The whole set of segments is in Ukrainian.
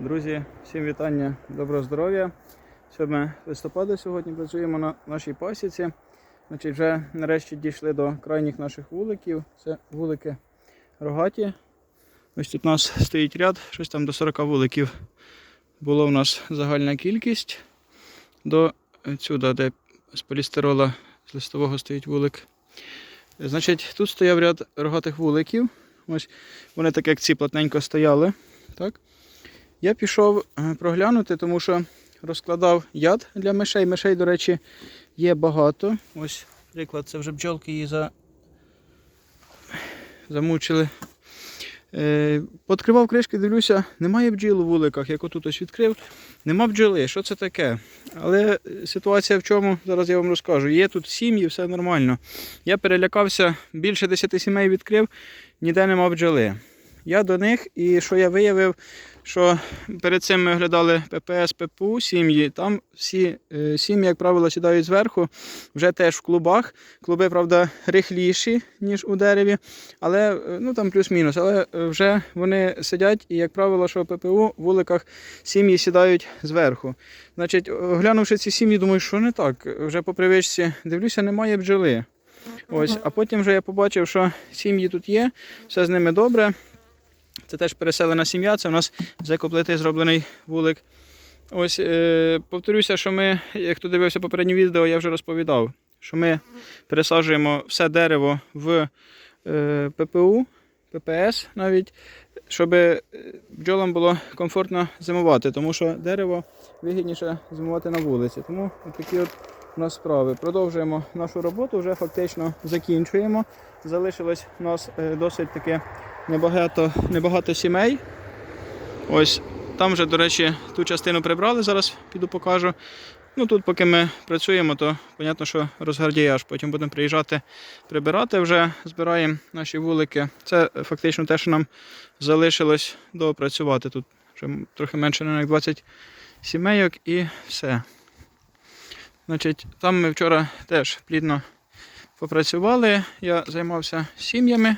Друзі, всім вітання, доброго здоров'я. 7 листопада сьогодні працюємо на нашій пасіці. Значить, вже нарешті дійшли до крайніх наших вуликів. Це вулики рогаті. Ось тут у нас стоїть ряд, щось там до 40 вуликів. Була у нас загальна кількість. До сюди, де з полістирола з листового стоїть вулик. Значить, тут стояв ряд рогатих вуликів. Ось вони так як ці плотненько стояли. Так? Я пішов е, проглянути, тому що розкладав яд для мишей. Мишей, до речі, є багато. Ось, приклад, це вже бджолки її за... замучили. Е, Подкривав кришки, дивлюся, немає бджіл у вуликах, як отут ось відкрив. Нема бджоли, що це таке? Але ситуація в чому, зараз я вам розкажу. Є тут сім'ї, все нормально. Я перелякався, більше 10 сімей відкрив, ніде нема бджоли. Я до них, і що я виявив, що перед цим ми оглядали ППС, ППУ сім'ї. Там всі е, сім'ї, як правило, сідають зверху, вже теж в клубах. Клуби, правда, рихліші, ніж у дереві, але е, ну там плюс-мінус. Але е, вже вони сидять, і, як правило, що ППУ в вуликах сім'ї сідають зверху. Значить, оглянувши ці сім'ї, думаю, що не так. Вже по привичці дивлюся, немає бджоли. Ось, а потім вже я побачив, що сім'ї тут є, все з ними добре. Це теж переселена сім'я, це у нас з екоплити зроблений вулик. Ось, е, повторюся, що ми, як хто дивився попереднє відео, я вже розповідав, що ми пересаджуємо все дерево в е, ППУ, ППС навіть, щоб е, бджолам було комфортно зимувати, тому що дерево вигідніше зимувати на вулиці. Тому такі от у нас справи. Продовжуємо нашу роботу, вже фактично закінчуємо. Залишилось у нас е, досить таке небагато, небагато сімей. Ось там вже, до речі, ту частину прибрали, зараз піду покажу. Ну тут, поки ми працюємо, то понятно, що розгардіяж. Потім будемо приїжджати прибирати вже, збираємо наші вулики. Це фактично те, що нам залишилось допрацювати. Тут вже трохи менше, навіть 20 сімейок і все. Значить, там ми вчора теж плідно попрацювали. Я займався сім'ями.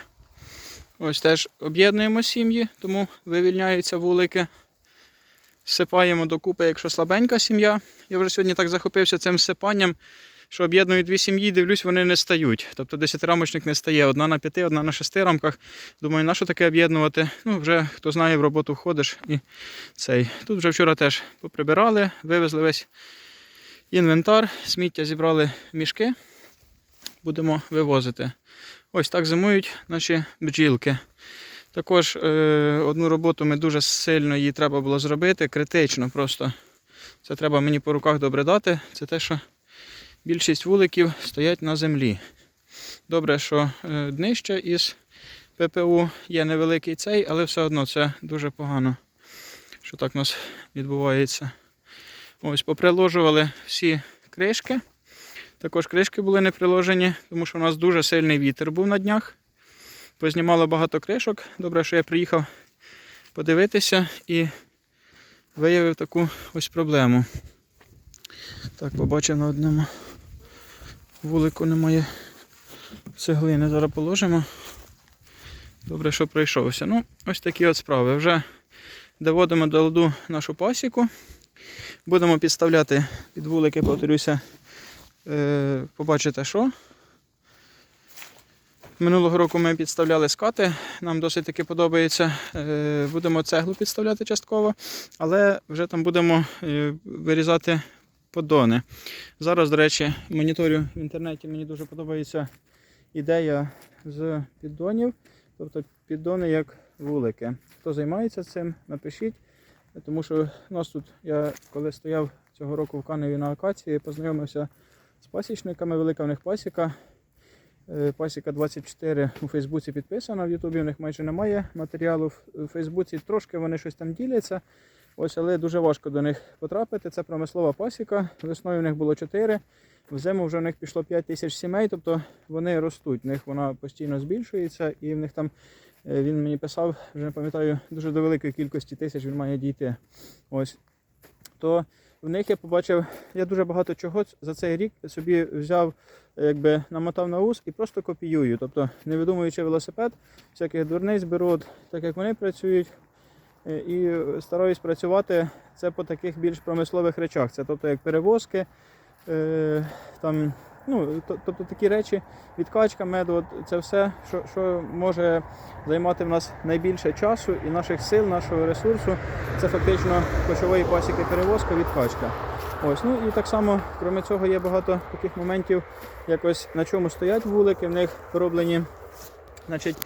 Ось теж об'єднуємо сім'ї, тому вивільняються вулики. Всипаємо докупи, якщо слабенька сім'я. Я вже сьогодні так захопився цим всипанням, що об'єдную дві сім'ї, дивлюсь, вони не стають. Тобто десятирамочник не стає. Одна на п'яти, одна на шести рамках. Думаю, на що таке об'єднувати? Ну, вже хто знає, в роботу входиш і цей. Тут вже вчора теж поприбирали, вивезли весь інвентар, сміття зібрали мішки. Будемо вивозити. Ось так зимують наші бджілки. Також е, одну роботу ми дуже сильно її треба було зробити, критично просто. Це треба мені по руках добре дати. Це те, що більшість вуликів стоять на землі. Добре, що е, днище із ППУ є невеликий цей, але все одно це дуже погано, що так у нас відбувається. Ось, поприложували всі кришки. Також кришки були не приложені, тому що у нас дуже сильний вітер був на днях. Познімало багато кришок. Добре, що я приїхав подивитися і виявив таку ось проблему. Так, побачив на одному вулику немає цеглини. Зараз положимо. Добре, що пройшовся. Ну, ось такі от справи. Вже доводимо до ладу нашу пасіку. Будемо підставляти під вулики, повторюся, е, побачите що. Минулого року ми підставляли скати, нам досить таки подобається. Е, Будемо цеглу підставляти частково, але вже там будемо е, вирізати поддони. Зараз, до речі, моніторю в інтернеті, мені дуже подобається ідея з піддонів, тобто піддони як вулики. Хто займається цим, напишіть. Тому що у нас тут, я коли стояв цього року в Каневі на акації, познайомився з пасічниками, велика в них пасіка. Е, Пасіка 24 у Фейсбуці підписана, в Ютубі в них майже немає матеріалу. В Фейсбуці трошки вони щось там діляться. Ось, але дуже важко до них потрапити. Це промислова пасіка. Весною в них було 4, в зиму вже в них пішло 5 тисяч сімей, тобто вони ростуть. В них вона постійно збільшується, і в них там е, він мені писав, вже не пам'ятаю, дуже до великої кількості тисяч він має дійти. Ось. То в них я побачив, я дуже багато чого за цей рік собі взяв, якби намотав на ус і просто копіюю. Тобто, не видумуючи велосипед, всяких дурниць беру, так як вони працюють. Е, І стараюсь працювати це по таких більш промислових речах. Це тобто як перевозки, е, там, ну, тобто такі речі, відкачка меду, це все, що, що може займати в нас найбільше часу і наших сил, нашого ресурсу. Це фактично кошової пасіки перевозка, відкачка. Ось, ну і так само, крім цього, є багато таких моментів, якось на чому стоять вулики, в них пороблені значить,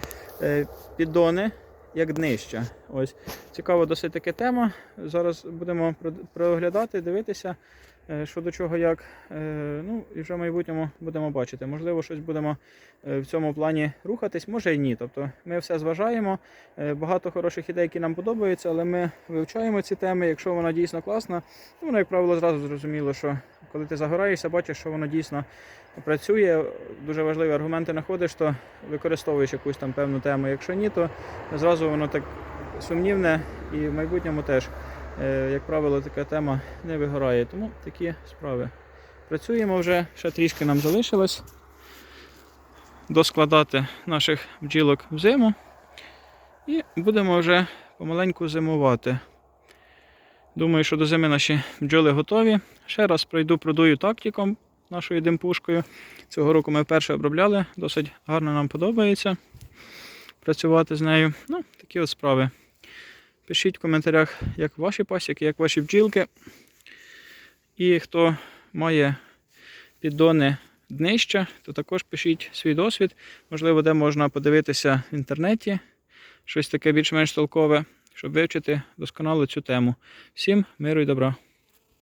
е, піддони, як днища. Ось. Цікава досить таки тема. Зараз будемо проглядати, дивитися, е, що до чого як. Е, Ну, і вже в майбутньому будемо бачити. Можливо, щось будемо е, в цьому плані рухатись, може і ні. Тобто ми все зважаємо. Багато хороших ідей, які нам подобаються, але ми вивчаємо ці теми. Якщо вона дійсно класна, ну, воно, як правило, зразу зрозуміло, що коли ти загораєшся, бачиш, що воно дійсно працює, дуже важливі аргументи знаходиш, то використовуєш якусь там певну тему. Якщо ні, то зразу воно так сумнівне і в майбутньому теж, е, як правило, така тема не вигорає. Тому такі справи. Працюємо вже, ще трішки нам залишилось доскладати наших бджілок в зиму. І будемо вже помаленьку зимувати. Думаю, що до зими наші бджоли готові. Ще раз пройду, продую тактиком нашою димпушкою. Цього року ми вперше обробляли, досить гарно нам подобається працювати з нею. Ну, такі от справи. Пишіть в коментарях, як ваші пасіки, як ваші бджілки. І хто має піддони днища, то також пишіть свій досвід. Можливо, де можна подивитися в інтернеті щось таке більш-менш толкове, щоб вивчити досконало цю тему. Всім миру і добра!